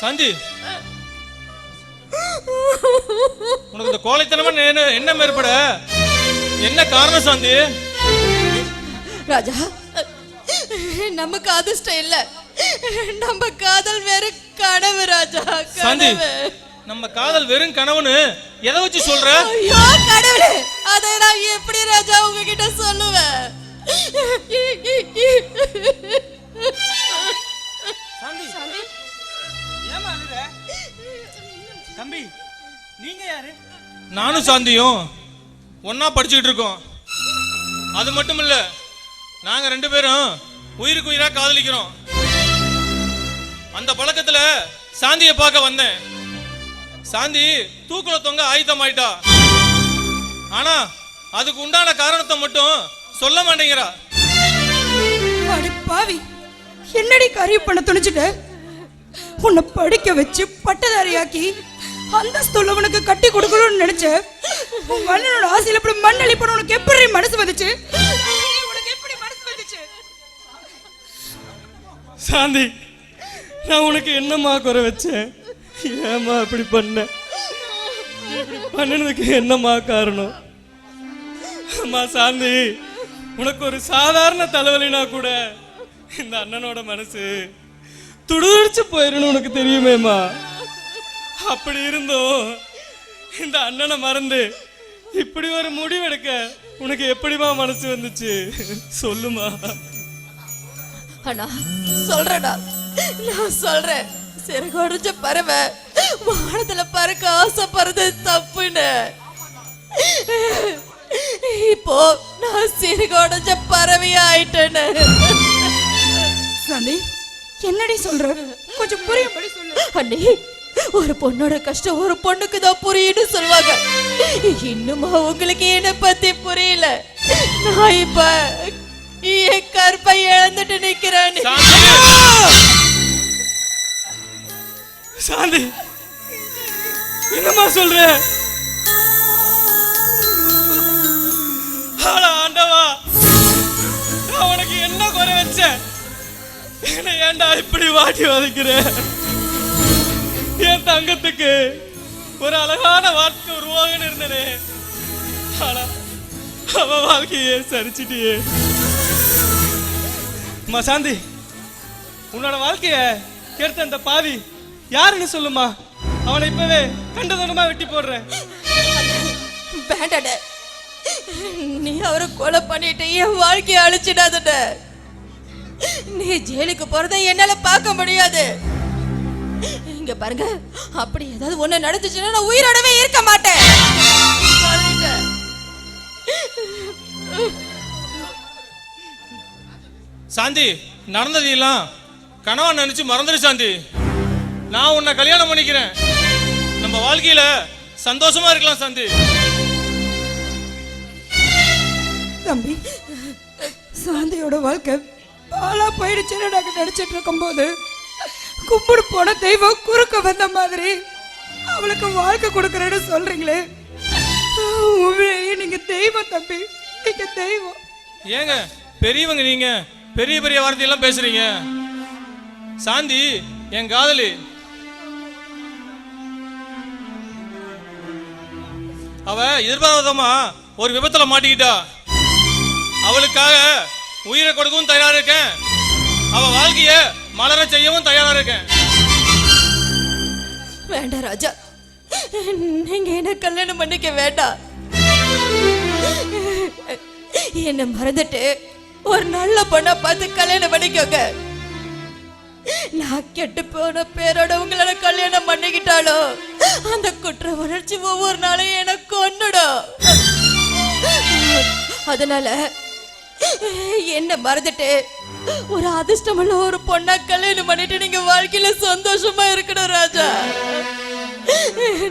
சாந்தி. உனக்கு இந்த கோழைத்தனமா என்ன ஏற்பட என்ன காரணம் சாந்தி? ராஜா நமக்கு அதிர்ஷ்டம் இல்ல. நம்ம காதல் வேற கனவு ராஜா சாந்தி நம்ம காதல் வெறும் கனவுன்னு எதை வச்சு சொல்ற? ஐயோ கடவுளே அதை நான் எப்படி ராஜா உங்ககிட்ட சொல்லுவேன்? சாந்தி ஏமா அழுற? தம்பி நீங்க யாரு? நானும் சாந்தியும் ஒண்ணா படிச்சுக்கிட்டு இருக்கோம். அது மட்டும் இல்ல நாங்க ரெண்டு பேரும் உயிருக்கு உயிரா காதலிக்கிறோம். அந்த பழக்கத்துல சாந்தியை பார்க்க வந்தேன். சாந்தி தூக்குல தொங்க ஆயுதமாயிட்டா ஆனா அதுக்கு உண்டான காரணத்தை மட்டும் சொல்ல மாட்டேங்கிறா. பாவி. என்னடி காரியம் பண்ண துணிச்சுட்டு? உன்னை படிக்க வச்சு பட்டதாரியாக்கி அந்தஸ்துள்ள உனக்கு கட்டி கொடுக்கணும்னு நினைச்ச? உன் மன்னனோட ஆசையில இப்படி மண் அழிப்பணும் உனக்கு எப்படி மனசு வந்துச்சு? உனக்கு எப்படி மனசு வந்துச்சு? சாந்தி நான் உனக்கு என்னம்மா குறை வச்சேன்? ஏம்மா இப்படி பண்ண? பண்ணனதுக்கு என்னம்மா காரணம்? அம்மா சாந்தி உனக்கு ஒரு சாதாரண தலைவலினா கூட இந்த அண்ணனோட மனசு துடிச்சு போயிடணும் உனக்கு தெரியுமேம்மா. அப்படி இருந்தும் இந்த அண்ணனை மறந்து இப்படி ஒரு முடிவெடுக்க உனக்கு எப்படிம்மா மனசு வந்துச்சு? சொல்லுமா. அண்ணா சொல்றடா நான் சொல்றேன். சிறகுடைஞ்ச பறவை வானத்துல பறக்க ஆசைப்படுறது தப்புன்னு. இப்போ நான் சிறகுடைஞ்ச பறவையா ஆயிட்டேன்னு. சாந்தி என்னடி சொல்ற? கொஞ்சம் புரியும்படி சொல்லு அண்ணி ஒரு பொண்ணோட கஷ்டம் ஒரு பொண்ணுக்கு தான் புரியும்னு சொல்லுவாங்க. இன்னுமா உங்களுக்கு என்ன பத்தி புரியல. நான் இப்ப என் கற்பை இழந்துட்டு நிக்கிறேன். சாந்தி! சாந்தி! என்னம்மா சொல்ற? என்ன ஏன்டா இப்படி வாட்டி வதைக்கிற? என் தங்கத்துக்கு ஒரு அழகான வாழ்க்கை உருவாகன்னு இருந்தனே. ஆனா அவ வாழ்க்கையே சரிச்சிட்டியே. மசாந்தி சாந்தி உன்னோட வாழ்க்கைய கெடுத்த அந்த பாவி யாருன்னு சொல்லுமா? அவனை இப்பவே கண்டதனமா வெட்டி போடுறேன். வேண்டாட நீ அவரை கொலை பண்ணிட்டு என் வாழ்க்கையை அழிச்சிடாதட நீ ஜெயிலுக்கு போறதை என்னால பார்க்க முடியாது. இங்க பாருங்க அப்படி ஏதாவது ஒண்ணு நடந்துச்சுன்னா நான் உயிரோடவே இருக்க மாட்டேன். சாந்தி நடந்தது எல்லாம் கனவா நினைச்சு மறந்துடு சாந்தி. நான் உன்னை கல்யாணம் பண்ணிக்கிறேன். நம்ம வாழ்க்கையில சந்தோஷமா இருக்கலாம் சாந்தி. தம்பி சாந்தியோட வாழ்க்கை பாலா போயிடுச்சுன்னு நாங்க நினைச்சிட்டு இருக்கும்போது கும்பிடு போன தெய்வம் குறுக்க வந்த மாதிரி அவளுக்கு வாழ்க்கை கொடுக்கறேன்னு சொல்றீங்களே. உண்மையே நீங்க தெய்வம் தம்பி நீங்க தெய்வம். ஏங்க பெரியவங்க நீங்க பெரிய பெரிய வார்த்தையெல்லாம் பேசுறீங்க. சாந்தி என் காதலி. அவ எதிர்பாராதமா ஒரு விபத்துல மாட்டிக்கிட்டா. அவளுக்காக உயிரை கொடுக்கவும் தயாரா இருக்கேன். அவ வாழ்க்கைய மலர செய்யவும் தயாரா இருக்கேன். வேண்டாம் ராஜா. நீங்க என்ன கல்யாணம் பண்ணிக்க வேண்டாம். என்ன மறந்துட்டு ஒரு நல்ல பொண்ணை பார்த்து கல்யாணம் பண்ணிக்கோங்க. நான் கெட்டு போன பேரோட உங்களோட கல்யாணம் பண்ணிக்கிட்டாலும் அந்த குற்ற உணர்ச்சி ஒவ்வொரு நாளையும் எனக்கு கொன்னுடும். அதனால என்ன மறந்துட்டு. ஒரு அதிர்ஷ்டமுள்ள ஒரு பொண்ணா கல்யாணம் பண்ணிட்டு நீங்க வாழ்க்கையில சந்தோஷமா இருக்கணும் ராஜா.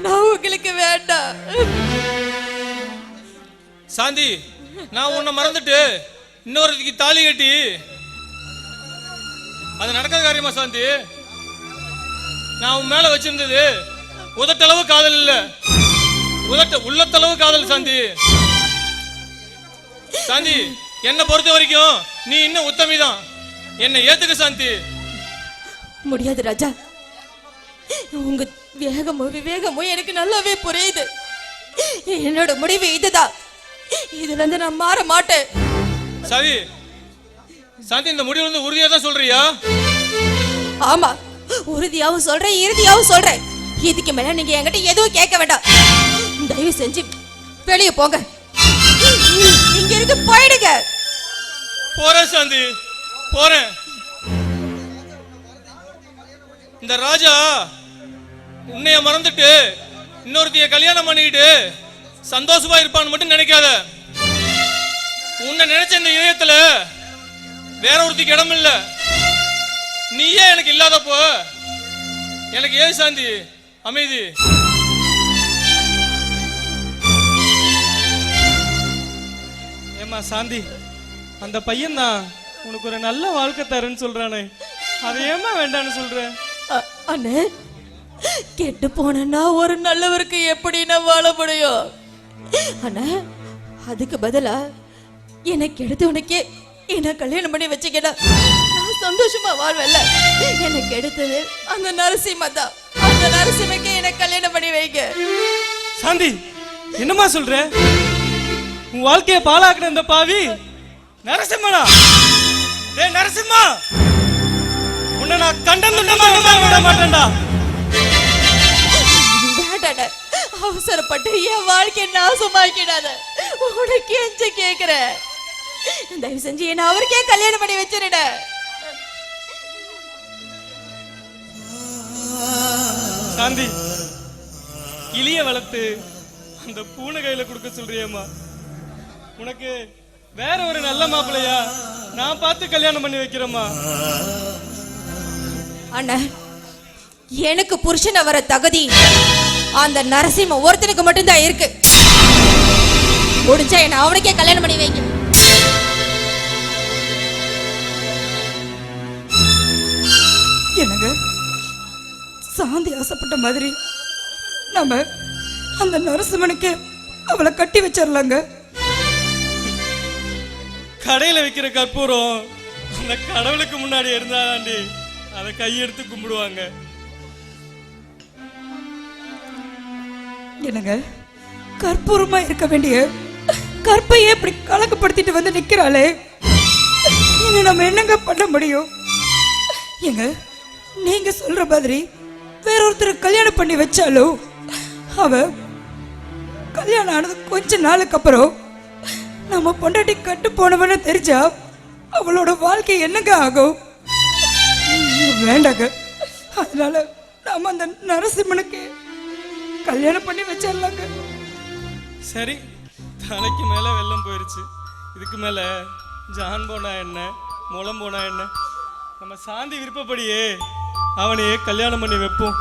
நான் உங்களுக்கு வேண்டாம். சாந்தி நான் உன்னை மறந்துட்டு இன்னொருத்துக்கு தாலி கட்டி. அது நடக்காத காரியமா சாந்தி? நான் உன் மேல வச்சிருந்தது உதட்டளவு காதல் இல்ல. உதட்ட உள்ளத்தளவு காதல் சாந்தி. சாந்தி என்னை பொறுத்த வரைக்கும் நீ இன்னும் உத்தமிதான். என்னை ஏத்துக்க சாந்தி. முடியாது ராஜா. உங்க வேகமும் விவேகமும் எனக்கு நல்லாவே புரியுது. என்னோட முடிவு இதுதான். இதுல இருந்து நான் மாற மாட்டேன். சரி. சாந்தி இந்த முடிவு வந்து உறுதியா தான் சொல்றியா? ஆமா. உறுதியாவும் சொல்றேன் இறுதியாவும் சொல்றேன். இதுக்கு மேல நீங்க என்கிட்ட எதுவும் கேட்க வேண்டாம். தயவு செஞ்சு வெளியே போங்க. போறேன் சாந்தி. போறேன். இந்த ராஜா உன்னைய மறந்துட்டு இன்னொருத்திய கல்யாணம் பண்ணிக்கிட்டு சந்தோஷமா இருப்பான்னு மட்டும் நினைக்காத. உன்னை நினைச்ச இந்த இதயத்துல வேற ஒருத்திக்கு இடம் இல்ல. நீயே எனக்கு இல்லாதப்போ எனக்கு ஏன் சாந்தி? அமைதி. ஏமா சாந்தி. அந்த பையன் தான் உனக்கு ஒரு நல்ல வாழ்க்கை தரேன்னு சொல்றானே. அதை ஏமா வேண்டான்னு சொல்ற? அண்ணே கெட்டு போனா ஒரு நல்லவருக்கு எப்படி நான் வாழ முடியும்? அண்ணா அதுக்கு பதிலா எனக்கு எடுத்தவனுக்கே என்ன கல்யாணம் பண்ணி வச்சுக்கிட்டா நான் சந்தோஷமா வாழ்வேன்ல. எனக்கு எடுத்தது அந்த நரசிம்ம தான். அந்த நரசிம்மக்கே எனக்கு கல்யாணம் பண்ணி வைங்க. சாந்தி என்னம்மா சொல்ற? உன் வாழ்க்கைய பாழாக்குன இந்த பாவி. நரசிம்மனா? டேய் நரசிம்மா! உன்னை நான் கண்டம் துண்டமா விட மாட்டேன்டா. அவசரப்பட்டு என் வாழ்க்கையை நாசமாக்கிடாத. உனக்கு எஞ்ச கேக்குறேன் தயவு செஞ்சு என்ன அவருக்கே கல்யாணம் பண்ணி வச்சிருட. சாந்தி கிளிய வளர்த்து அந்த பூனை கையில கொடுக்க சொல்றியேம்மா. உனக்கு வேற ஒரு நல்ல மாப்பிள்ளையா? நான் பார்த்து கல்யாணம் பண்ணி வைக்கிறேம்மா. அண்ணன் எனக்கு புருஷனை வர தகுதி அந்த நரசிம்ம ஒருத்தனுக்கு மட்டும்தான் இருக்கு. முடிஞ்சா என்ன அவனுக்கே கல்யாணம் பண்ணி வைங்க. என்னங்க? சாந்தி ஆசைப்பட்ட மாதிரி நம்ம அந்த நரசிம்மனுக்கு அவளை கட்டி வச்சிடலாங்க கடையில் வைக்கிற கற்பூரம் அந்த கடவுளுக்கு முன்னாடி இருந்தாதாண்டி அதை கையெடுத்து கும்பிடுவாங்க. என்னங்க? கற்பூரமா இருக்க வேண்டிய கற்பையே இப்படி கலக்கப்படுத்திட்டு வந்து நிக்கிறாளே. இனி நம்ம என்னங்க பண்ண முடியும்? ஏங்க நீங்க சொல்ற மாதிரி வேற ஒருத்தர் கல்யாணம் பண்ணி வச்சாலும் அவ கல்யாணம் ஆனது கொஞ்ச நாளுக்கு அப்புறம் நம்ம பொண்டாட்டி கட்டு போனவன்னு தெரிஞ்சா அவளோட வாழ்க்கை என்னங்க ஆகும்? வேண்டாங்க. அதனால நாம அந்த நரசிம்மனுக்கு கல்யாணம் பண்ணி வச்சிடலாங்க சரி தலைக்கு மேல வெள்ளம் போயிருச்சு. இதுக்கு மேல ஜான் போனா என்ன முளம் போனா என்ன? நம்ம சாந்தி விருப்பப்படியே அவனையே கல்யாணம் பண்ணி வைப்போம்.